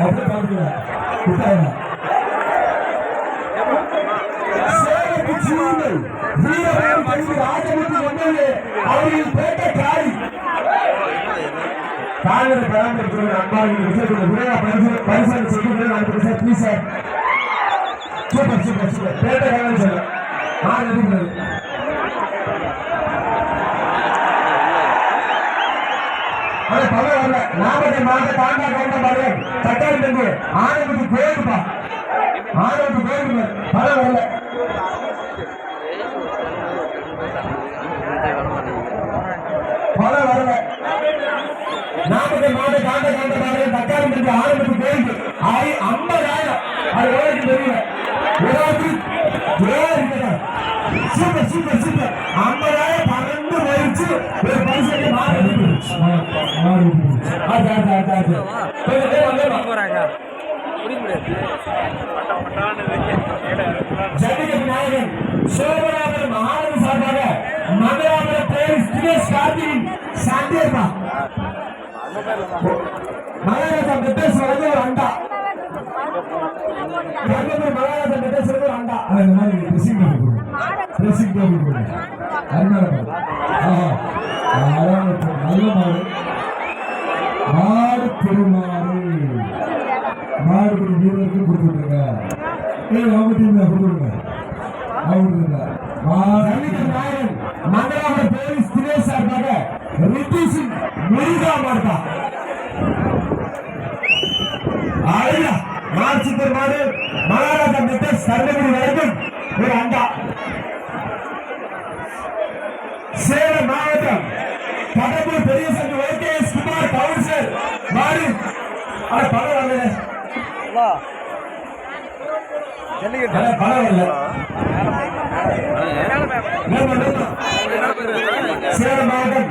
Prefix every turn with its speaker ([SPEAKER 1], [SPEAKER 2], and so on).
[SPEAKER 1] அப்படியே பார்த்துக்கலாம் விட்டாங்க அவர்கள் பேட்ட காய் காங்கிரஸ் பராமரிக்கிறது அன்பாளர்கள் பரிசீலனை செய்து sir please sir super super super பேட்ட காய் சொல்லுங்க நான் எதிர்க்கிறது ஆனா தமிழ் வரல நாமக்கல் மாவட்ட தாண்டா கவுண்டம் பாரு. தக்காளி தம்பி ஆனந்துக்கு போயிருப்பா ஆனந்துக்கு போயிருப்பா பணம் வரல பணம் வரல நாமக்கல் மாவட்ட தாண்டா கவுண்டம் பாரு. தக்காளி தம்பி ஆனந்துக்கு போயிருக்கு ஆயி ஐம்பதாயிரம் அது எவ்வளவு தெரியல. இருபத்தி சூப்பர் சூப்பர் சூப்பர். ஐம்பதாயிரம் நாயகன் சோமநாதன் மகாநதி சார்பாக மதுராபுரம் போலீஸ் தினேஷ் கார்த்தியின் சாந்தியப்பா மகாராஜா மெட்டேஸ் வந்து ஒரு அண்டா தர்மபுரி மகாராஜா மெட்டேஸ் வந்து ஒரு அண்டா அந்த மாதிரி ட்ரெஸ்ஸிங் டேபிள் கொடுங்க ட்ரெஸ்ஸிங் டேபிள் கொடுங்க அருமையான மாடு மாடு திருமாறு வீரருக்கு கொடுத்துருங்க ஏய் அவங்க டீம் கொடுத்துருங்க அவங்க போலீஸ் தினேஷ் சார்பாக ரித்து சிங் முருகா மாடுதா. அழகா மார்ச்சித்தர் மாடு மகாராஜா மெத்தஸ் தர்மபுரி வரைக்கும் ஒரு அண்டா. சேலம் மாவட்டம் கடம்பூர் பெரிய சங்க ஓகேஎஸ் குமார் கவுன்சிலர் மாடு அட பணம் வரல பணம்? சேலம் மாவட்டம்.